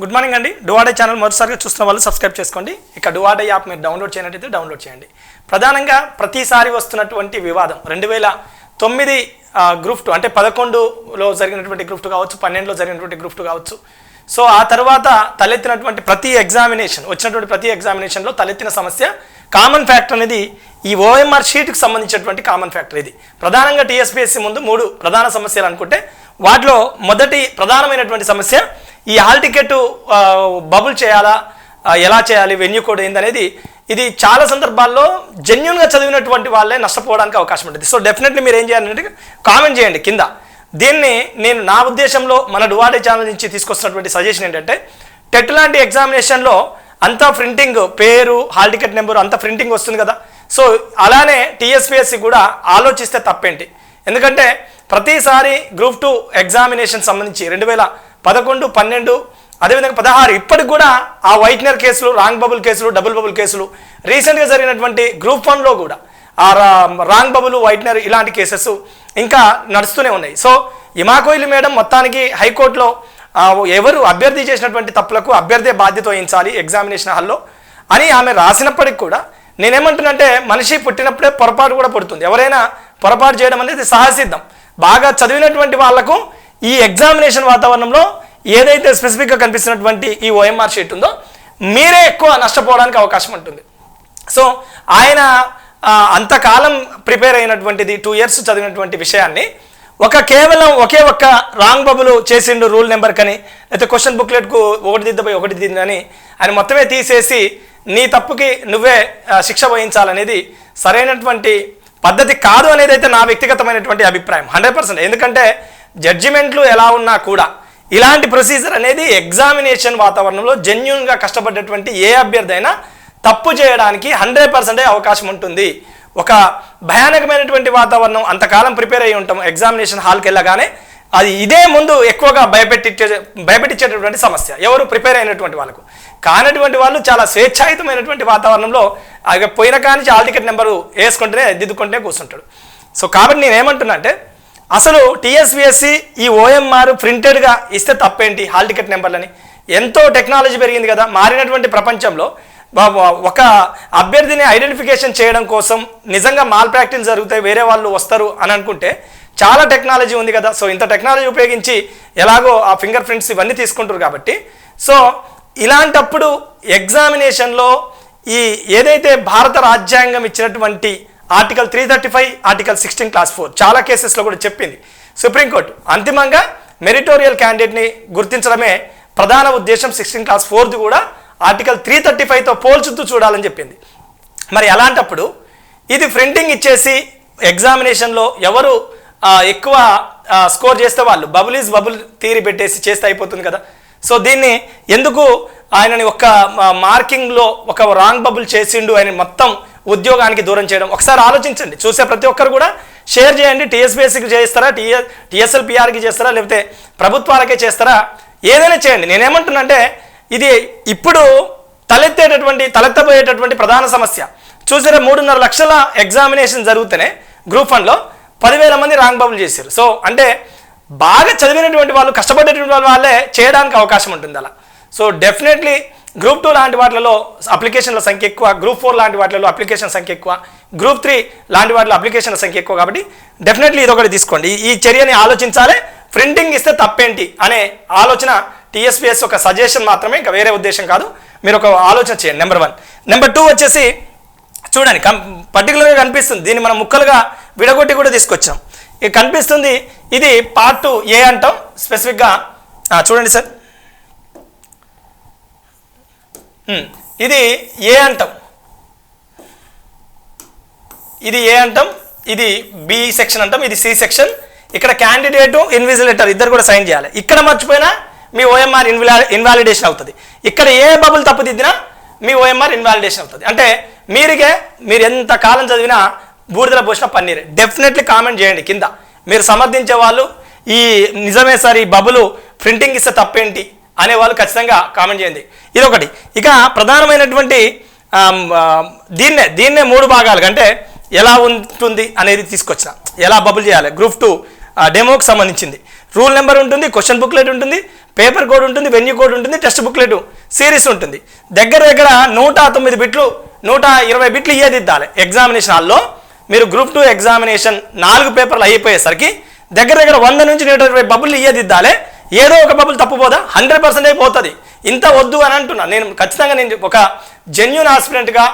Good morning అండి. డువాడే channel మొదటిసారిగా చూస్తున్న వాళ్ళు సబ్స్క్రైబ్ చేసుకోండి. ఇక డువాడే యాప్ మీరు డౌన్లోడ్ చేయనట్టయితే డౌన్లోడ్ చేయండి. ప్రధానంగా ప్రతిసారి వస్తున్నటువంటి వివాదం. రెండు వేల తొమ్మిది గ్రూప్ టూ అంటే పదకొండులో జరిగినటువంటి గ్రూప్ టూ కావచ్చు పన్నెండులో జరిగినటువంటి గ్రూప్ టూ కావచ్చు. సో ఆ తర్వాత తలెత్తినటువంటి ప్రతి ఎగ్జామినేషన్ వచ్చినటువంటి ప్రతి ఎగ్జామినేషన్లో తలెత్తిన సమస్య కామన్ ఫ్యాక్టర్ అనేది ఈ ఓఎంఆర్ షీట్కి సంబంధించినటువంటి కామన్ ఫ్యాక్టర్ ఇది. ప్రధానంగా టీఎస్పీఎస్సీ ముందు మూడు ప్రధాన సమస్యలు అనుకుంటే వాటిలో మొదటి ప్రధానమైనటువంటి సమస్య ఈ హాల్ టికెట్ బబుల్ చేయాలా? ఎలా చేయాలి? వెన్యూ కోడ్ ఏందనేది ఇది చాలా సందర్భాల్లో జెన్యున్గా చదివినటువంటి వాళ్ళే నష్టపోవడానికి అవకాశం ఉంటుంది. సో డెఫినెట్లీ మీరు ఏం చేయాలంటే కామెంట్ చేయండి కింద. దీన్ని నేను నా ఉద్దేశంలో మన డువాడే ఛానల్ నుంచి తీసుకొస్తున్నటువంటి సజెషన్ ఏంటంటే టెట్ లాంటి ఎగ్జామినేషన్లో అంతా ప్రింటింగ్ పేరు హాల్ టికెట్ నెంబర్ అంతా ప్రింటింగ్ వస్తుంది కదా. సో అలానే టీఎస్పీఎస్సి కూడా ఆలోచిస్తే తప్పేంటి? ఎందుకంటే ప్రతిసారి గ్రూప్ టూ ఎగ్జామినేషన్ సంబంధించి రెండు వేల పదకొండు పన్నెండు అదేవిధంగా పదహారు. ఇప్పటికి కూడా ఆ వైట్నర్ కేసులు రాంగ్ బబుల్ కేసులు డబుల్ బబుల్ కేసులు రీసెంట్గా జరిగినటువంటి గ్రూప్ వన్లో కూడా ఆ రా- రాంగ్ బబుల్ వైట్నర్ ఇలాంటి కేసెస్ ఇంకా నడుస్తూనే ఉన్నాయి. సో ఇమాకోయిలు మేడం మొత్తానికి హైకోర్టులో ఎవరు అభ్యర్థి చేసినటువంటి తప్పులకు అభ్యర్థే బాధ్యత వహించాలి ఎగ్జామినేషన్ హాల్లో అని ఆమె రాసినప్పటికి కూడా నేనేమంటున్నంటే మనిషి పుట్టినప్పుడే పొరపాటు కూడా పుడుతుంది. ఎవరైనా పొరపాటు చేయడం అనేది సహసిద్ధం. బాగా చదివినటువంటి వాళ్ళకు ఈ ఎగ్జామినేషన్ వాతావరణంలో ఏదైతే స్పెసిఫిక్గా కనిపిస్తున్నటువంటి ఈ ఓఎంఆర్ షీట్ ఉందో మీరే ఎక్కువ నష్టపోవడానికి అవకాశం ఉంటుంది. సో ఆయన అంతకాలం ప్రిపేర్ అయినటువంటిది టూ ఇయర్స్ చదివినటువంటి విషయాన్ని ఒక కేవలం ఒకే ఒక్క రాంగ్ బబులు చేసిండు రూల్ నెంబర్ కని లేకపోతే క్వశ్చన్ బుక్లెట్కు ఒకటి దిద్దపై ఒకటి దిద్దని ఆయన మొత్తమే తీసేసి నీ తప్పుకి నువ్వే శిక్ష వహించాలనేది సరైనటువంటి పద్ధతి కాదు అనేది అయితే నా వ్యక్తిగతమైనటువంటి అభిప్రాయం. హండ్రెడ్ పర్సెంట్ ఎందుకంటే జడ్జిమెంట్లు ఎలా ఉన్నా కూడా ఇలాంటి ప్రొసీజర్ అనేది ఎగ్జామినేషన్ వాతావరణంలో జెన్యున్గా కష్టపడ్డటువంటి ఏ అభ్యర్థి అయినా తప్పు చేయడానికి హండ్రెడ్ పర్సెంటే అవకాశం ఉంటుంది. ఒక భయానకమైనటువంటి వాతావరణం అంతకాలం ప్రిపేర్ అయ్యి ఉంటాం ఎగ్జామినేషన్ హాల్కి వెళ్ళగానే అది ఇదే ముందు ఎక్కువగా భయపెట్టించే భయపెట్టించేటటువంటి సమస్య. ఎవరు ప్రిపేర్ అయినటువంటి వాళ్ళకు. కానటువంటి వాళ్ళు చాలా స్వేచ్ఛాయుతమైనటువంటి వాతావరణంలో అది పోయిన కానీ హాల్ టికెట్ నెంబరు వేసుకుంటేనే దిద్దుకుంటూనే కూర్చుంటాడు. సో కాబట్టి నేను ఏమంటున్నా అంటే అసలు టీఎస్విఎస్సి ఈ ఓఎంఆర్ ప్రింటెడ్గా ఇస్తే తప్పేంటి? హాల్ టికెట్ నెంబర్లని. ఎంతో టెక్నాలజీ పెరిగింది కదా. మారినటువంటి ప్రపంచంలో ఒక అభ్యర్థిని ఐడెంటిఫికేషన్ చేయడం కోసం నిజంగా మాల్ ప్రాక్టీస్ జరుగుతాయి వేరే వాళ్ళు వస్తారు అని అనుకుంటే చాలా టెక్నాలజీ ఉంది కదా. సో ఇంత టెక్నాలజీ ఉపయోగించి ఎలాగో ఆ ఫింగర్ ప్రింట్స్ ఇవన్నీ తీసుకుంటారు కాబట్టి. సో ఇలాంటప్పుడు ఎగ్జామినేషన్లో ఈ ఏదైతే భారత రాజ్యాంగం ఇచ్చినటువంటి article three thirty five article sixteen clause four చాలా కేసెస్లో కూడా చెప్పింది. సుప్రీంకోర్టు అంతిమంగా మెరిటోరియల్ క్యాండిడేట్ని గుర్తించడమే ప్రధాన ఉద్దేశం సిక్స్టీన్ క్లాస్ ఫోర్ది కూడా ఆర్టికల్ త్రీ థర్టీ ఫైవ్తో పోల్చుతూ చూడాలని చెప్పింది. మరి అలాంటప్పుడు ఇది ప్రింటింగ్ ఇచ్చేసి ఎగ్జామినేషన్లో ఎవరు ఎక్కువ స్కోర్ చేస్తే వాళ్ళు బబుల్ ఈజ్ బబుల్ థీరీ పెట్టేసి చేస్తే అయిపోతుంది కదా. సో దీన్ని ఎందుకు ఆయనని ఒక మార్కింగ్లో ఒక రాంగ్ బబుల్ చేసిండు ఆయన మొత్తం ఉద్యోగానికి దూరం చేయడం. ఒకసారి ఆలోచించండి. చూసే ప్రతి ఒక్కరు కూడా షేర్ చేయండి. టీఎస్బీఎస్సీకి చేస్తారా టీఎ టీఎస్ఎల్పిఆర్కి చేస్తారా? లేకపోతే ప్రభుత్వాలకే చేస్తారా? ఏదైనా చేయండి. నేనేమంటున్నంటే ఇది ఇప్పుడు తలెత్తేటటువంటి తలెత్తబోయేటటువంటి ప్రధాన సమస్య. చూసారా మూడున్నర లక్షల ఎగ్జామినేషన్ జరుగుతూనే గ్రూప్ వన్లో పదివేల మంది రాంగ్ బబుల్ చేశారు. సో అంటే బాగా చదివినటువంటి వాళ్ళు కష్టపడేటువంటి వాళ్ళే చేయడానికి అవకాశం ఉంటుంది అలా. సో డెఫినెట్లీ గ్రూప్ టూ లాంటి వాటిలో అప్లికేషన్ల సంఖ్య ఎక్కువ గ్రూప్ ఫోర్ లాంటి వాటిలో అప్లికేషన్ సంఖ్య ఎక్కువ గ్రూప్ త్రీ లాంటి వాటిలో అప్లికేషన్ల సంఖ్య ఎక్కువ కాబట్టి డెఫినెట్లీ ఇది ఒకటి తీసుకోండి. ఈ- చర్యని ఆలోచించాలి ప్రింటింగ్ ఇస్తే తప్పేంటి అనే ఆలోచన టీఎస్పీఎస్ ఒక సజెషన్ మాత్రమే ఇంకా వేరే ఉద్దేశం కాదు. మీరు ఒక ఆలోచన చేయండి నెంబర్ వన్ నెంబర్ టూ వచ్చేసి చూడండి కం పర్టికులర్గా కనిపిస్తుంది. దీన్ని మనం ముక్కలుగా విడగొట్టి కూడా తీసుకొచ్చాం ఇది కనిపిస్తుంది ఇది పార్ట్ ఏ అంటాం. స్పెసిఫిక్గా చూడండి సార్. ఇది ఏ అంటాం? ఇది ఏ అంటాం? ఇది బి సెక్షన్ అంటాం ఇది సి సెక్షన్. ఇక్కడ క్యాండిడేటు ఇన్విజిలేటర్ ఇద్దరు కూడా సైన్ చేయాలి. ఇక్కడ మర్చిపోయినా మీ ఓఎంఆర్ ఇన్విలా ఇన్వాలిడేషన్ అవుతుంది. ఇక్కడ ఏ బబుల్ తప్పుదిద్దినా మీ ఓఎంఆర్ ఇన్వాలిడేషన్ అవుతుంది. అంటే మీరుగే మీరు ఎంత కాలం చదివినా బూడిదల పోసిన పన్నీరే. డెఫినెట్లీ కామెంట్ చేయండి కింద. మీరు సమర్థించే వాళ్ళు ఈ నిజమే సార్ ఈ బబులు ప్రింటింగ్ ఇస్తే తప్పేంటి? అనే వాళ్ళు ఖచ్చితంగా కామెంట్ చేయండి. ఇదొకటి. ఇక ప్రధానమైనటువంటి దీన్నే దీన్నే మూడు భాగాలుగా అంటే ఎలా ఉంటుంది అనేది తీసుకొచ్చిన. ఎలా బబుల్ చేయాలి? గ్రూప్ టూ డెమోకి సంబంధించింది. రూల్ నెంబర్ ఉంటుంది క్వశ్చన్ బుక్లెట్ ఉంటుంది పేపర్ కోడ్ ఉంటుంది వెన్యూ కోడ్ ఉంటుంది టెస్ట్ బుక్లెట్ సిరీస్ ఉంటుంది. దగ్గర దగ్గర నూట తొమ్మిది బిట్లు నూట ఇరవై బిట్లు ఇయ్యేది ఇద్దాలి ఎగ్జామినేషన్ హాల్లో మీరు గ్రూప్ టూ ఎగ్జామినేషన్ నాలుగు పేపర్లు అయిపోయేసరికి దగ్గర దగ్గర వంద నుంచి నూట ఇరవై బబుల్ ఇయ్యేది ఇద్దాలి ఏదో ఒక బబుల్ తప్పుపోదా హండ్రెడ్ పర్సెంట్ అయిపోతుంది. ఇంత వద్దు అని అంటున్నా. నేను ఖచ్చితంగా నేను ఒక జెన్యున్ ఆస్పిరెంట్గా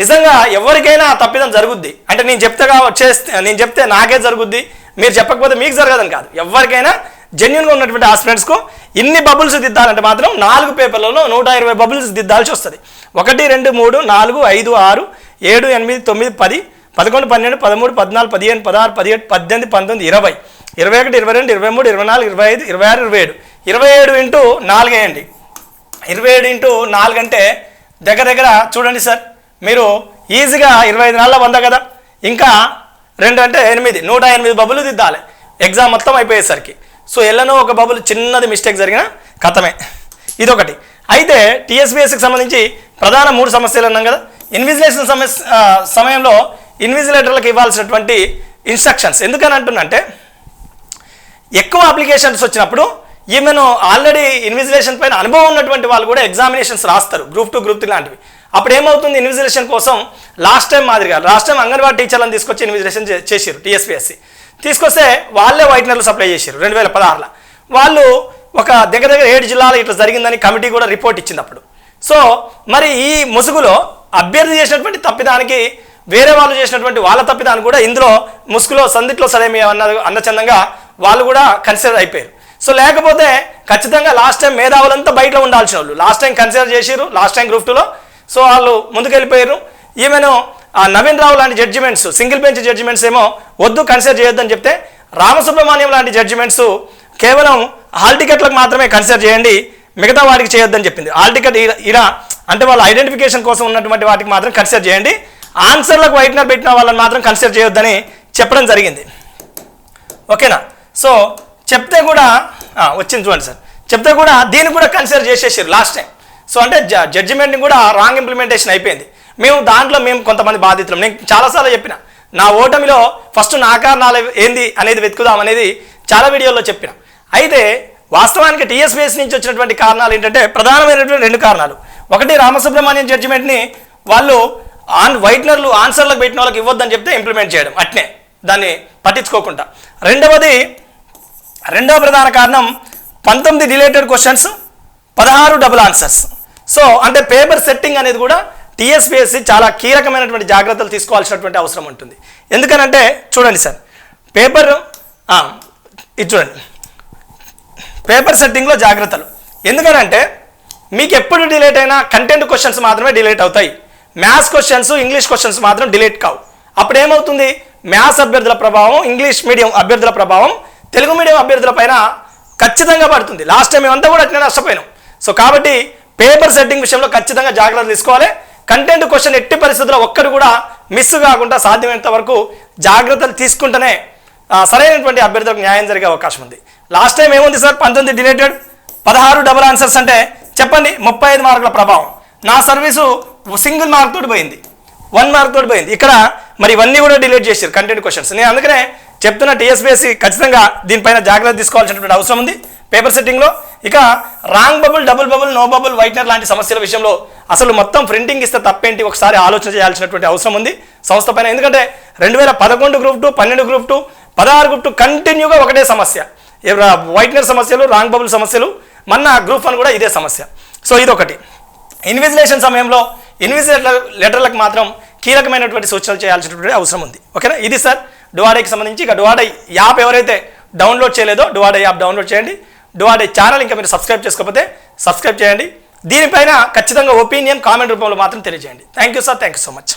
నిజంగా ఎవరికైనా తప్పిదం జరుగుద్ది. అంటే నేను చెప్తేగా వచ్చేస్తే నేను చెప్తే నాకే జరుగుద్ది. మీరు చెప్పకపోతే మీకు జరగదని కాదు. ఎవరికైనా జెన్యున్గా ఉన్నటువంటి ఆస్పిరెంట్స్కు ఇన్ని బబుల్స్ దిద్దాలంటే మాత్రం నాలుగు పేపర్లలో నూట ఇరవై బబుల్స్ దిద్దాల్సి వస్తుంది. ఒకటి రెండు మూడు నాలుగు ఐదు ఆరు ఏడు ఎనిమిది తొమ్మిది పది పదకొండు పన్నెండు పదమూడు పద్నాలుగు పదిహేను పదహారు పదిహేడు పద్దెనిమిది పంతొమ్మిది ఇరవై. ఇరవై ఒకటి ఇరవై రెండు ఇరవై మూడు ఇరవై నాలుగు ఇరవై ఐదు ఇరవై ఆరు ఇరవై ఏడు. ఇరవై ఏడు ఇంటూ నాలుగు వేయండి. ఇరవై ఏడు ఇంటూ నాలుగు అంటే దగ్గర దగ్గర చూడండి సార్ మీరు ఈజీగా ఇరవై ఐదు నాళ్ళ వంద కదా? ఇంకా రెండు అంటే ఎనిమిది నూట ఎనిమిది బబులు దిద్దాలి. ఎగ్జామ్ మొత్తం అయిపోయేసరికి సో ఎల్లనో ఒక బబుల్ చిన్నది మిస్టేక్ జరిగిన కథమే. ఇదొకటి. అయితే టీఎస్బిఎస్కి సంబంధించి ప్రధాన మూడు సమస్యలు అన్నాం కదా? ఇన్విజిలేషన్ సమస్య సమయంలో ఇన్విజిలేటర్లకు ఇవ్వాల్సినటువంటి ఇన్స్ట్రక్షన్స్ ఎందుకని అంటున్నంటే ఎక్కువ అప్లికేషన్స్ వచ్చినప్పుడు ఈమెను ఆల్రెడీ ఇన్విజిలేషన్ పైన అనుభవం ఉన్నటువంటి వాళ్ళు కూడా ఎగ్జామినేషన్స్ రాస్తారు గ్రూప్ టూ గ్రూప్ త్రీ లాంటివి. అప్పుడు ఏమవుతుంది? ఇన్విజిలేషన్ కోసం లాస్ట్ టైం మాదిరిగా లాస్ట్ టైం అంగన్వాడీ టీచర్లను తీసుకొచ్చి ఇన్విజిలేషన్ చే- చేసిరు టీఎస్పీఎస్సి. తీసుకొస్తే వాళ్ళే వైట్నర్లు సప్లై చేశారు రెండు వేల పదహారులో. వాళ్ళు ఒక దగ్గర దగ్గర ఏడు జిల్లాలు ఇట్లా జరిగిందని కమిటీ కూడా రిపోర్ట్ ఇచ్చింది అప్పుడు. సో మరి ఈ ముసుగులో అభ్యర్థి చేసినటువంటి తప్పిదానికి వేరే వాళ్ళు చేసినటువంటి వాళ్ళ తప్పిదాన్ని కూడా ఇందులో ముసుగులో సందిట్లో సరేమి అన్న అన్నచందంగా వాళ్ళు కూడా కన్సిడర్ అయిపోయారు. సో లేకపోతే ఖచ్చితంగా లాస్ట్ టైం మేధావులంతా బయట ఉండాల్సిన వాళ్ళు. లాస్ట్ టైం కన్సిడర్ చేశారు లాస్ట్ టైం గ్రూప్ టూలో సో వాళ్ళు ముందుకెళ్ళిపోయారు. ఈమెను ఆ నవీన్ రావు లాంటి జడ్జిమెంట్స్ సింగిల్ బెంచ్ జడ్జిమెంట్స్ ఏమో వద్దు కన్సిడర్ చేయొద్దని చెప్తే రామసుబ్రహ్మణ్యం లాంటి జడ్జిమెంట్స్ కేవలం హాల్ టికెట్లకు మాత్రమే కన్సిడర్ చేయండి మిగతా వాటికి చేయొద్దని చెప్పింది. హాల్ టికెట్ ఇలా అంటే వాళ్ళ ఐడెంటిఫికేషన్ కోసం ఉన్నటువంటి వాటికి మాత్రం కన్సిడర్ చేయండి. ఆన్సర్లకు వైట్నర్ పెట్టిన వాళ్ళని మాత్రం కన్సిడర్ చేయొద్దని చెప్పడం జరిగింది. ఓకేనా సో చెప్తే కూడా వచ్చింది చూడండి సార్. చెప్తే కూడా దీన్ని కూడా కన్సిడర్ చేసేసారు లాస్ట్ టైం సో అంటే జడ్జిమెంట్ని కూడా రాంగ్ ఇంప్లిమెంటేషన్ అయిపోయింది. మేము దాంట్లో మేము కొంతమంది బాధితులం. నేను చాలాసార్లు చెప్పిన నా ఓటమిలో ఫస్ట్ నా కారణాలు ఏంది అనేది వెతుకుదాం అనేది చాలా వీడియోల్లో చెప్పిన. అయితే వాస్తవానికి టీఎస్బీఎస్ నుంచి వచ్చినటువంటి కారణాలు ఏంటంటే ప్రధానమైనటువంటి రెండు కారణాలు. ఒకటి రామసుబ్రహ్మణ్యం జడ్జిమెంట్ని వాళ్ళు ఆన్ వైట్నర్లు ఆన్సర్లకు పెట్టిన వాళ్ళకి ఇవ్వద్దని చెప్తే ఇంప్లిమెంట్ చేయడం అట్నే. దాన్ని పట్టించుకోకుండా. రెండవది రెండవ ప్రధాన కారణం పంతొమ్మిది రిలేటెడ్ క్వశ్చన్స్ పదహారు డబుల్ ఆన్సర్స్. సో అంటే పేపర్ సెట్టింగ్ అనేది కూడా టీఎస్పీఎస్సి చాలా కీలకమైనటువంటి జాగ్రత్తలు తీసుకోవాల్సినటువంటి అవసరం ఉంటుంది. ఎందుకనంటే చూడండి సార్ పేపర్ ఇది చూడండి. పేపర్ సెట్టింగ్లో జాగ్రత్తలు. ఎందుకనంటే మీకు ఎప్పుడు డిలేట్ అయినా కంటెంట్ క్వశ్చన్స్ మాత్రమే డిలేట్ అవుతాయి. మ్యాథ్స్ క్వశ్చన్స్ ఇంగ్లీష్ క్వశ్చన్స్ మాత్రం డిలేట్ కావు. అప్పుడు ఏమవుతుంది మ్యాథ్స్ అభ్యర్థుల ప్రభావం ఇంగ్లీష్ మీడియం అభ్యర్థుల ప్రభావం తెలుగు మీడియం అభ్యర్థుల పైన ఖచ్చితంగా పడుతుంది. లాస్ట్ టైం మేమంతా కూడా అట్లనే నష్టపోయినాం. సో కాబట్టి పేపర్ సెట్టింగ్ విషయంలో ఖచ్చితంగా జాగ్రత్తలు తీసుకోవాలి. కంటెంట్ క్వశ్చన్ ఎట్టి పరిస్థితుల్లో ఒక్కరు కూడా మిస్ కాకుండా సాధ్యమైనంత వరకు జాగ్రత్తలు తీసుకుంటేనే సరైనటువంటి అభ్యర్థులకు న్యాయం జరిగే అవకాశం ఉంది. లాస్ట్ టైం ఏముంది సార్? పంతొమ్మిది డిలేటెడ్ పదహారు డబుల్ ఆన్సర్స్ అంటే చెప్పండి ముప్పై ఐదు మార్కుల ప్రభావం. నా సర్వీసు సింగిల్ మార్క్ తోటి పోయింది. వన్ మార్క్ తోటి పోయింది. ఇక్కడ మరి ఇవన్నీ కూడా డిలీట్ చేశారు కంటెంట్ క్వశ్చన్స్ నేను అందుకనే చెప్తున్న టీఎస్బీఎస్సీ ఖచ్చితంగా దీనిపైన జాగ్రత్త తీసుకోవాల్సినటువంటి అవసరం ఉంది. పేపర్ సెట్టింగ్లో ఇక wrong bubble double bubble no bubble whitener లాంటి సమస్యల విషయంలో అసలు మొత్తం ప్రింటింగ్ ఇస్తే తప్పేంటి? ఒకసారి ఆలోచన చేయాల్సినటువంటి అవసరం ఉంది. సంస్థ పైన ఎందుకంటే రెండు వేల పదకొండు గ్రూప్ టూ పన్నెండు గ్రూప్ టూ పదహారు గ్రూప్ టూ కంటిన్యూగా ఒకటే సమస్య. వైట్నర్ సమస్యలు రాంగ్ బబుల్ సమస్యలు మన గ్రూప్ వన్ కూడా ఇదే సమస్య. సో ఇదొకటి. ఇన్విజిలేషన్ సమయంలో ఇన్విజిలేటర్ లెటర్లకు మాత్రం కీలకమైనటువంటి సూచనలు చేయాల్సినటువంటి అవసరం ఉంది. ఓకేనా? ఇది సార్ డువాడైకి సంబంధించి ఇక డువాడై యాప్ ఎవరైతే డౌన్లోడ్ చేయలేదో డువాడై యాప్ డౌన్లోడ్ చేయండి. డువాడై ఛానల్ ఇంకా మీరు సబ్స్క్రైబ్ చేసుకోకపోతే సబ్స్క్రైబ్ చేయండి. దీనిపైన ఖచ్చితంగా ఒపీనియన్ కామెంట్ రూపంలో మాత్రం తెలియజేయండి. Thank you sir thank you so much.